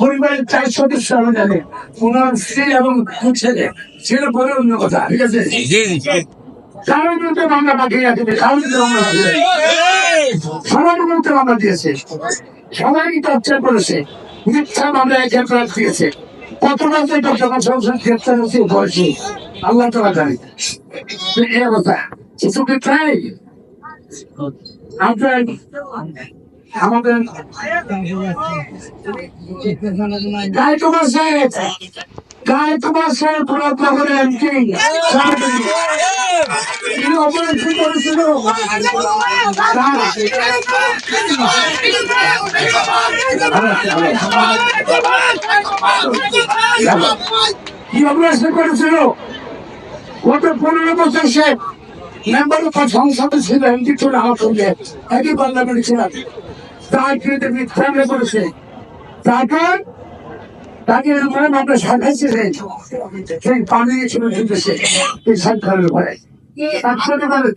পরিবারের চার সদস্য আমি জানি। ওনার স্ত্রী এবং ছেলে। ছেলে পরে অন্য কথা ঠিক আছে? কারণ কিন্তু মামলা পাঠিয়ে আছে কারণ কিন্তু মামলা পাঠিয়ে সবার বিরুদ্ধে মামলা দিয়েছে সবাই টর্চার করেছে। মিথ্যা মামলা একে দিয়েছে। কত মাসে যখন সংসদ গ্রেপ্তার হচ্ছে বয়সে আল্লাহ তালা জানি। তো এই অবস্থা। কিছু কি ট্রাই আপনার আমাদের গায়ে তোমার গায়ে তোমার সাহেব পুরো নগরের এমপি। করেছিল। কি অপরাধ করেছিল? গত পনেরো বছর সে মেম্বার সংসদে ছিল, এমপি ছিল, আমার সঙ্গে। একই পার্লামেন্টে ছিলাম। তার বিরুদ্ধে মিথ্যামে করেছে তারপর তাকে এরকম আমরা সাজাইছিলেন সেই পানি ছিল ঢুকেছে এই সরকারের ঘরে তার ছোট বলেন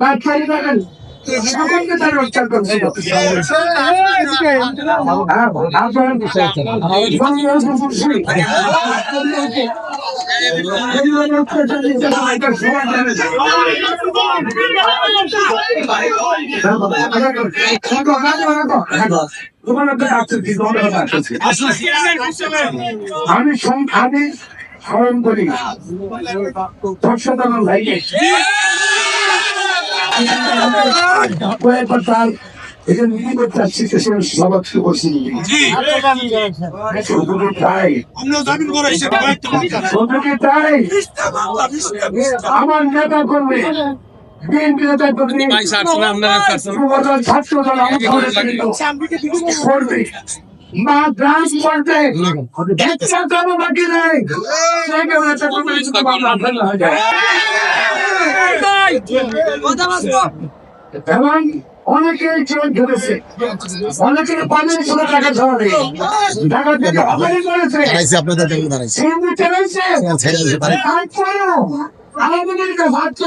তার আমি আমি স্মরণ করি ধর্ষণ ভাইকে এটা নীতি করতে সে সবার থেকে বসে আমার নেতা করবে করবে যুবদল ছাত্র দল আমার ঘরে করবে মা গ্রাম করবে একটা কারও বাকি নেই কোনো হয়ে এবং অনেকে জীবন ধরেছে অনেকে পানির ছিল টাকা ধরে টাকা থেকে অপরাধ করেছে। দাঁড়াইছে আপনাদের জন্য দাঁড়াইছে। সিন্ধু চলেছে ছেড়ে দিতে পারে। তারপরেও আমাদের ভাবতে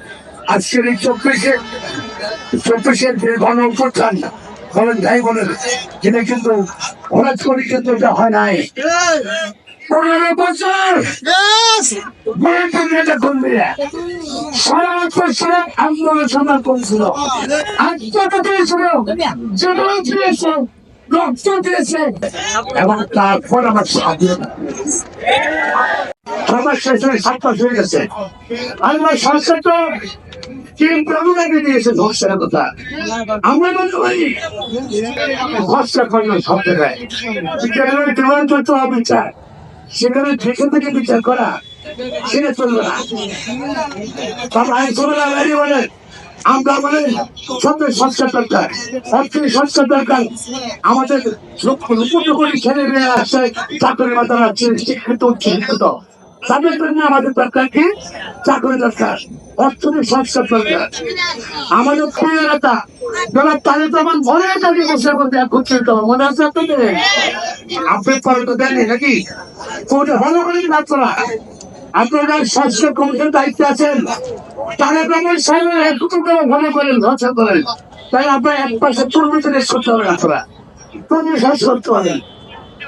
আজকের এই চব্বিশে চব্বিশের যে গণ করছেন বলেন যাই বলেন যেটা কিন্তু হঠাৎ করে কিন্তু এটা হয় নাই। পনেরো বছর কর্মীরা সারা বছর আন্দোলন দিয়েছিল জীবন দিয়েছে রক্ত দিয়েছে। এবং তারপর আমার স্বাধীনতা। সবার শেষে হয়ে গেছে। আল্লাহ সংসার তো কথা। আমরা সব জায়গায়। তো অবিচার। সেখানে থেকে বিচার করা চলবে না। বলেন, আমরা বলে সবচেয়ে সংস্কার দরকার দরকার। আমাদের লক্ষ লক্ষ ছেলে মেয়ে আসছে চাকরি মাতারা শিক্ষিত। তাদের জন্য আমাদের দরকার কি? চাকরি দরকার, অর্থনীতি সংস্কার দরকার। আমাদের প্রিয় নেতা তখন মনে আছে আপনি তো নাকি? ভালো আছেন। ভালো করেন করেন। তাই আপনার এক পাশে রেস করতে হবে আপনারা। শেষ করতে পারেন।